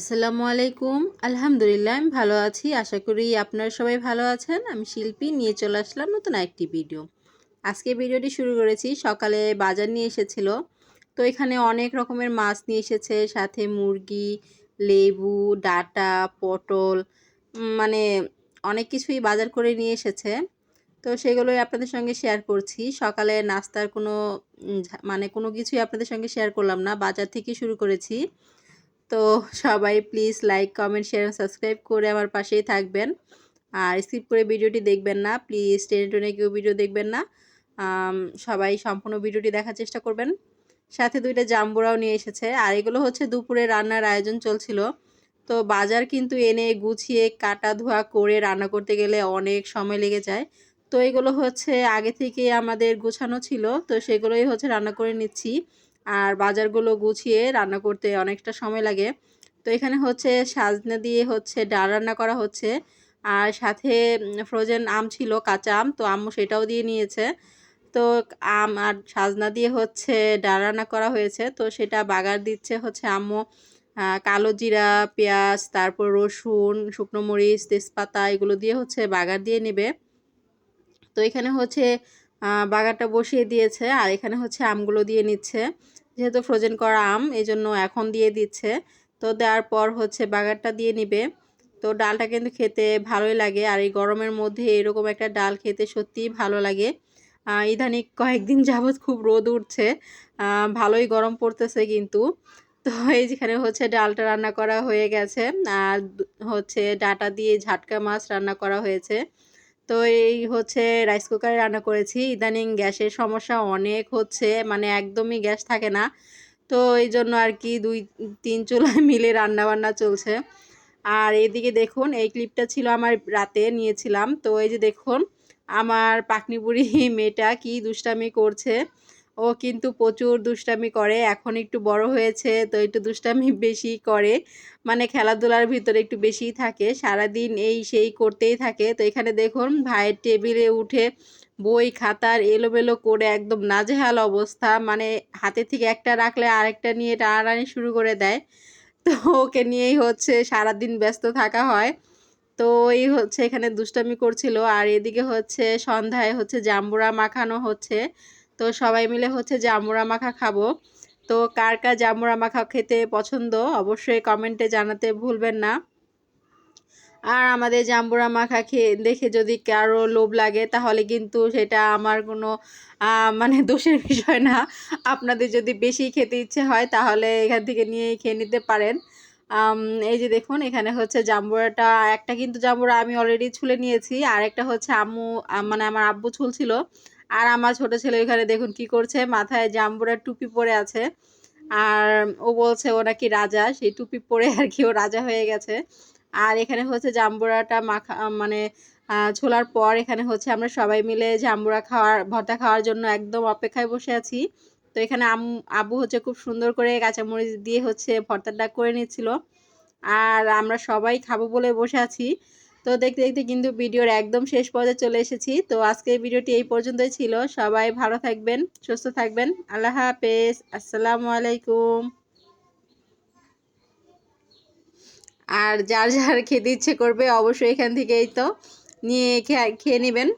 আসসালামু আলাইকুম। আলহামদুলিল্লাহ, আমি ভালো আছি। আশা করি আপনারা সবাই ভালো আছেন। আমি শিল্পী, নিয়ে চলে আসলাম নতুন একটি ভিডিও। আজকে ভিডিওটি শুরু করেছি, সকালে বাজার নিয়ে এসেছিল। তো এখানে অনেক রকমের মাছ নিয়ে এসেছে, সাথে মুরগি, লেবু, ডাটা, পটল মানে অনেক কিছুই বাজার করে নিয়ে এসেছে। তো সেগুলোই আপনাদের সঙ্গে শেয়ার করছি। সকালে নাস্তার কোনো মানে কোনো কিছুই আপনাদের সঙ্গে শেয়ার করলাম না। বাজার থেকে শুরু করেছি। তো সবাই please like, comment, share subscribe করে আমার পাশেই থাকবেন। আর স্কিপ করে ভিডিওটি দেখবেন না, প্লিজ টেনে টেনে কেউ ভিডিও দেখবেন না। সবাই সম্পূর্ণ ভিডিওটি দেখার চেষ্টা করবেন। সাথে দুইটা জাম্বুরাও নিয়ে এসেছে, আর এগুলো হচ্ছে দুপুরে রান্নার আয়োজন চলছিল। তো বাজার কিন্তু এনে গুছিয়ে, কাটা ধোয়া করে রান্না করতে গেলে অনেক সময় লেগে যায়। তো এগুলো হচ্ছে আগে থেকে আমাদের গোছানো ছিল, তো সেগুলোই হচ্ছে রান্না করে নিচ্ছি। আর বাজারগুলো গুছিয়ে রান্না করতে অনেকটা সময় লাগে। তো এখানে হচ্ছে সাজনা দিয়ে হচ্ছে ডাল রান্না করা হচ্ছে। আর সাথে ফ্রোজেন আম ছিল, কাঁচা আম, তো আম্মু সেটাও দিয়ে নিয়েছে। তো আম আর সাজনা দিয়ে হচ্ছে ডাল রান্না করা হয়েছে। তো সেটা বাগার দিচ্ছে হচ্ছে আম্মু। কালো জিরা, পেঁয়াজ, তারপর রসুন, শুকনো মরিচ, তেজপাতা, এগুলো দিয়ে হচ্ছে বাগার দিয়ে নেবে। তো এখানে হচ্ছে বাগারটা বসিয়ে দিয়েছে আর এখানে হচ্ছে আমগুলো দিয়ে নিচ্ছে। যেহেতু ফ্রোজেন করা আম এই জন্য এখন দিয়ে দিচ্ছে। তো দেওয়ার পর হচ্ছে বাগারটা দিয়ে নিবে। তো ডালটা কিন্তু খেতে ভালোই লাগে আর এই গরমের মধ্যে এরকম একটা ডাল খেতে সত্যিই ভালো লাগে। আহ, ইদানিং কয়েকদিন যাবৎ খুব রোদ উঠছে। ভালোই গরম পড়তেছে কিন্তু। তো এই যেখানে হচ্ছে ডালটা রান্না করা হয়ে গেছে আর হচ্ছে ডাটা দিয়ে ঝাটকা মাছ রান্না করা হয়েছে। তো এই হচ্ছে রাইস কুকারে রান্না করেছি। ইদানিং গ্যাসের সমস্যা অনেক হচ্ছে মানে একদমই গ্যাস থাকে না। তো এই জন্য আর কি দুই, তিন চুলায় মিলে রান্না বান্না চলছে। আর এদিকে দেখুন, এই ক্লিপটা ছিল আমার রাতে নিয়েছিলাম। তো এই যে দেখুন, আমার পাকনিপুরি মেয়েটা কি দুষ্টামি করছে। ও কিন্তু প্রচুর দুষ্টামি করে, এখন একটু বড় হয়েছে তো একটু দুষ্টামি বেশি করে। মানে খেলাধুলার ভিতরে একটু বেশিই থাকে, সারাদিন এই সেই করতেই থাকে। তো এখানে দেখুন, ভাইয়ের টেবিলে উঠে বই, খাতার এলোমেলো করে একদম নাজেহাল অবস্থা। মানে হাতে থেকে একটা রাখলে আরেকটা নিয়ে টানাটানি শুরু করে দেয়। তো ওকে নিয়েই হচ্ছে সারাদিন ব্যস্ত থাকা হয়। তো এই হচ্ছে এখানে দুষ্টামি করছিল। আর এদিকে হচ্ছে সন্ধ্যায় হচ্ছে জাম্বুরা মাখানো হচ্ছে। তো সবাই মিলে হচ্ছে জাম্বুরা মাখা খাব। তো কার কার জাম্বুরা মাখা খেতে পছন্দ অবশ্যই কমেন্টে জানাতে ভুলবেন না। আর আমাদের জাম্বুরা মাখা খেয়ে দেখে যদি কারও লোভ লাগে তাহলে কিন্তু সেটা আমার কোনো মানে দোষের বিষয় না। আপনাদের যদি বেশি খেতে ইচ্ছে হয় তাহলে এখান থেকে নিয়ে খেয়ে নিতে পারেন। এই যে দেখুন এখানে হচ্ছে জাম্বুরাটা একটা কিন্তু জাম্বুরা আমি অলরেডি ছুলে নিয়েছি। আর একটা হচ্ছে আম্মু মানে আমার আব্বু ছুলছিল। আর আমার ছোট ছেলে ওইখানে দেখুন কি করছে, মাথায় জাম্বুরার টুপি পরে আছে। আর ও বলছে, ও নাকি রাজা। সেই টুপি পরে আর কি ও রাজা হয়ে গেছে। আর এখানে হচ্ছে জাম্বুরাটা মাখা মানে ছোলার পর এখানে হচ্ছে আমরা সবাই মিলে জাম্বুরা খাওয়ার, ভর্তা খাওয়ার জন্য একদম অপেক্ষায় বসে আছি। তো এখানে আব্বু হচ্ছে খুব সুন্দর করে কাঁচামরিচ দিয়ে হচ্ছে ভর্তাটা করে নিচ্ছিল। আর আমরা সবাই খাব বলে বসে আছি। তো দেখতে দেখতে কিন্তু ভিডিওর একদম শেষ পর্যায়ে চলে এসেছি। তো আজকের ভিডিওটি এই পর্যন্তই ছিল। সবাই ভালো থাকবেন, সুস্থ থাকবেন। আল্লাহ হাফেজ। আসসালামু আলাইকুম। আর যার যার খেতে ইচ্ছে করবে অবশ্যই এখান থেকেই তো নিয়ে খেয়ে খেয়ে নেবেন।